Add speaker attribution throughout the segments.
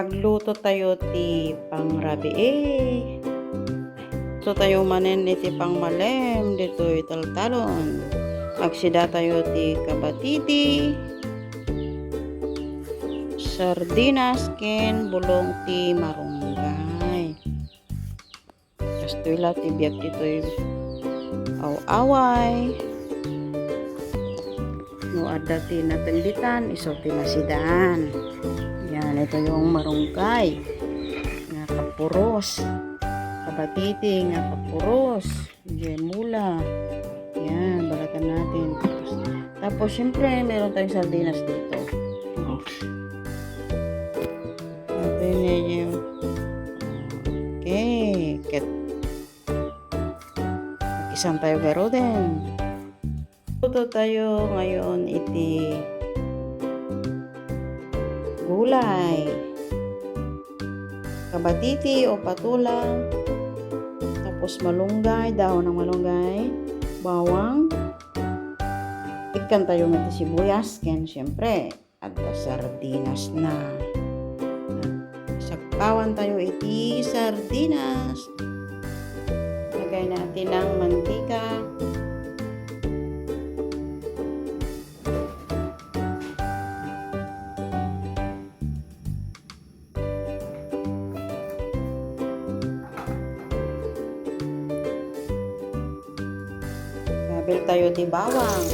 Speaker 1: Agluto tayo ti pangrabi eh. So tayo manen iti pang malem dito italtalon. Agsida tayo ti kabatiti. Sardinas ken bulong ti marunggay. Kasto ila ti biyak dito aw-away. No adda ti natengditan iso ti masidan. Ito yung marunggay. Nga kapuros. Kabatiti nga kapuros. Yan, balatan natin. Tapos, tapos syempre, meron tayong sardinas dito. Ito yun yung Okay. Ket. Isang tayo garo din. Tuto tayo ngayon iti gulay, kabatiti o patula, tapos malunggay, dahon ng malunggay, bawang, ikan tayo ng sibuyas, ken syempre, at sardinas na. Sakpawan tayo iti sardinas. Lagay natin ng mantika. Tayo di bawang.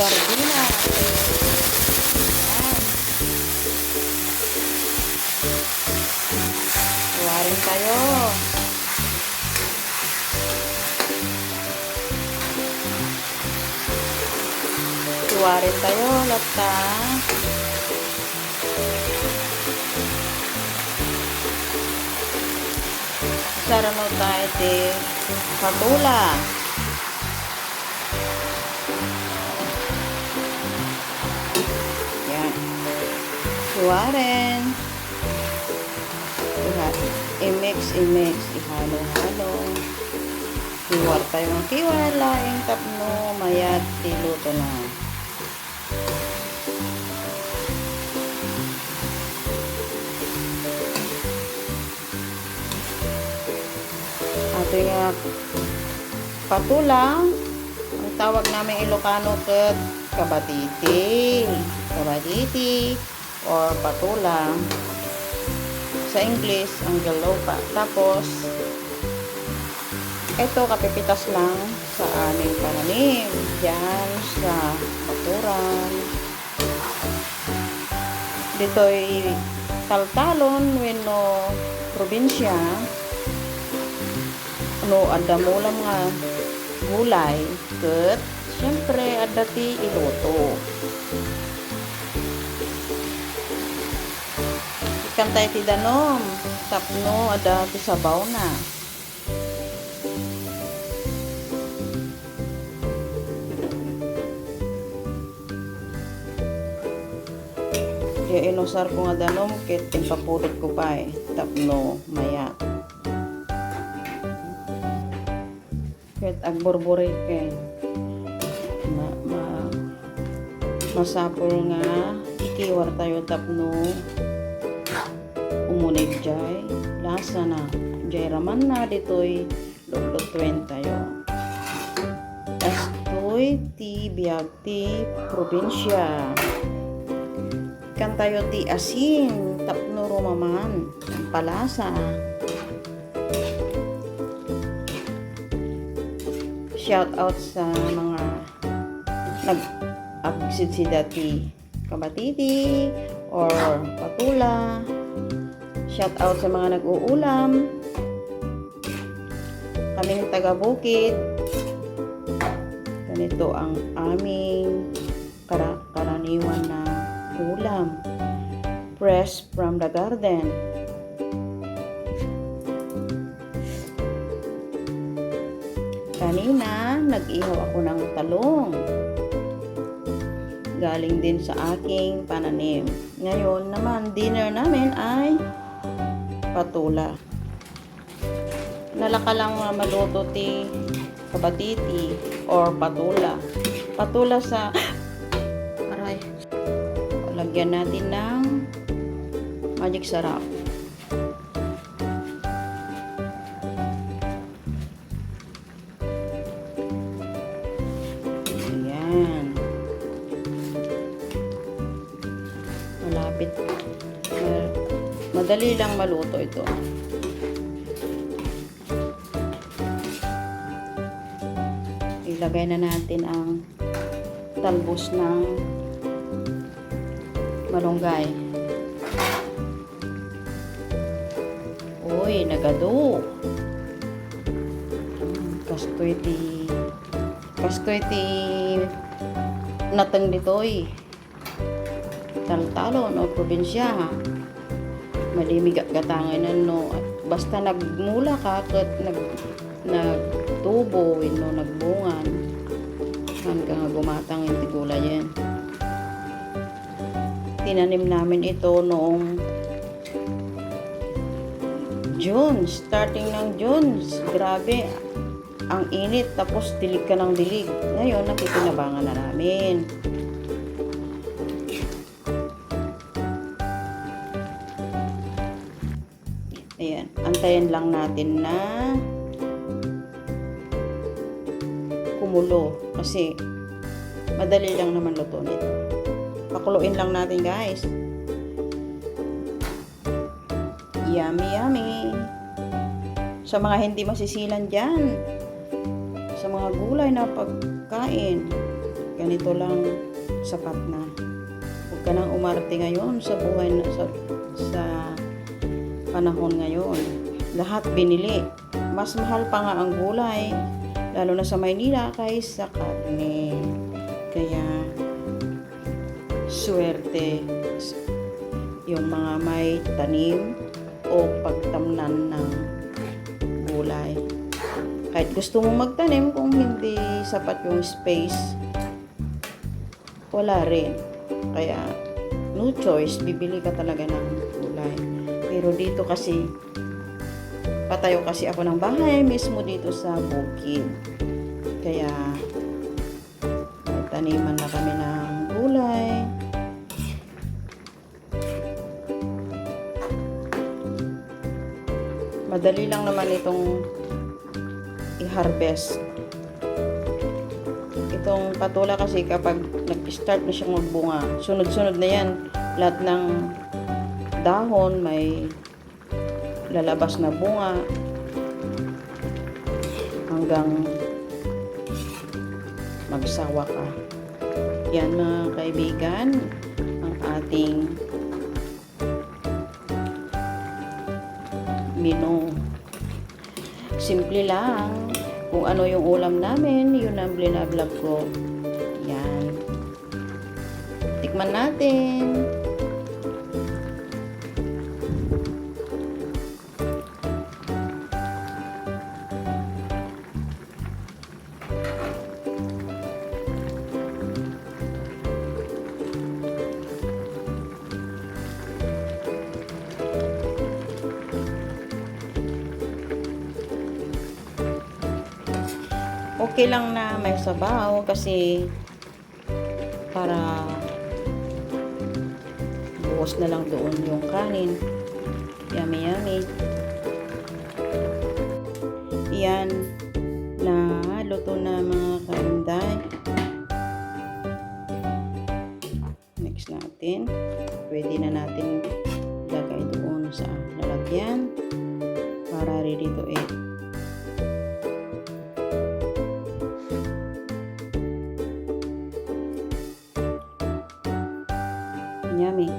Speaker 1: Sardinas. Ayan. Tuwarin tayo. Tuwarin tayo, lata. Sarano tayo di patula. Tuwarin. Iha, i-mix, i-mix, ihalo-halo. Iwar tayo ng kiwar, laing tapno, mayat, tiluto na. Ating uh, patulang, ang tawag namin Ilocano ket kabatiti. Kabatiti or patulang. Sa English, ang galopa. Tapos, ito kapipitas lang sa aming pananim. Diyan sa bakuran. Dito'y taltalon, weno probinsya. Ada mo lang nga gulay. Ket, syempre, ada ti Ikan tayo ti danom. Tapno, ada ti sabaw na. Kaya inusar ko nga danom, kit impapulot ko pa eh. Tapno, maya. Kit agborbore ke. Ma, ma, masapol nga, ikiwar tayo tapno. Umunay jay. Lasa na. Jay raman na dito'y lulutwen tayo. Estoy ti biyag ti probinsya kan tayo ti asin tapno rumaman ang palasa shout out sa mga nag agsidsida ti kabatiti or patula shout out sa mga nag-uulam kaming taga bukid ganito ang aming kara karaniwan na ulam. Fresh from the garden. Kanina, nag-ihaw ako ng talong. Galing din sa aking pananim. Ngayon naman, dinner namin ay patula. Nalaka lang na maluto ti kabatiti or patula. Patula sa aray. Lagyan natin ng magic sarap. Madali lang maluto ito. Ilagay na natin ang talbos ng malunggay. Uy, nagado. Kastoy ti kastoy ti natang ditoy. Taltalon o probinsya ha. Malimig at gatangan no. Basta nagmula ka kat nag nagtubo no nagbungan hanggang gumatang yung tigula yan. Tinanim namin ito noong June, starting ng June. Grabe, ang init tapos dilig ka ng dilig. Ngayon, nakikinabangan na namin. Ayan, antayin lang natin na kumulo kasi madali lang naman luto nito. Pakuluin lang natin guys. Yummy, yummy. Sa mga hindi masisilan dyan, sa mga gulay na pagkain, ganito lang sapat na. Huwag ka nang umarte ngayon sa buhay na, sa, sa panahon ngayon. Lahat binili. Mas mahal pa nga ang gulay, lalo na sa Maynila kaysa karne. Kaya, swerte yung mga may tanim o pagtamnan ng gulay. Kahit gusto mong magtanim, kung hindi sapat yung space, wala rin. Kaya, no choice, bibili ka talaga ng gulay. Pero dito kasi, patayo kasi ako ng bahay mismo dito sa bukid. Kaya, taniman na kami ng gulay. Madali lang naman itong i-harvest. Itong patula kasi kapag nag-start na siyang magbunga, sunod-sunod na yan. Lahat ng dahon may lalabas na bunga hanggang magsawa ka. Yan mga kaibigan, ang ating menu. Simple lang. Kung ano yung ulam namin, yun ang blinablog ko. Yan. Tikman natin. Okay lang na may sabaw kasi para buhos na lang doon yung kanin. Yummy, yummy. Yan na luto na mga yummy.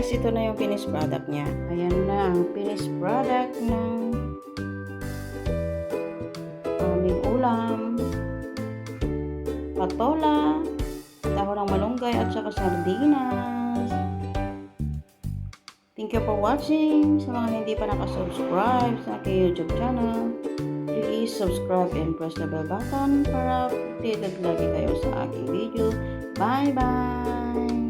Speaker 1: guys, ito na yung finished product niya. Ayan na ang finished product ng ulam. Patola, dahon ng malunggay at saka sardinas. Thank you for watching. Sa mga hindi pa nakasubscribe sa aking YouTube channel, please subscribe and press the bell button para updated lagi kayo sa aking video. Bye-bye!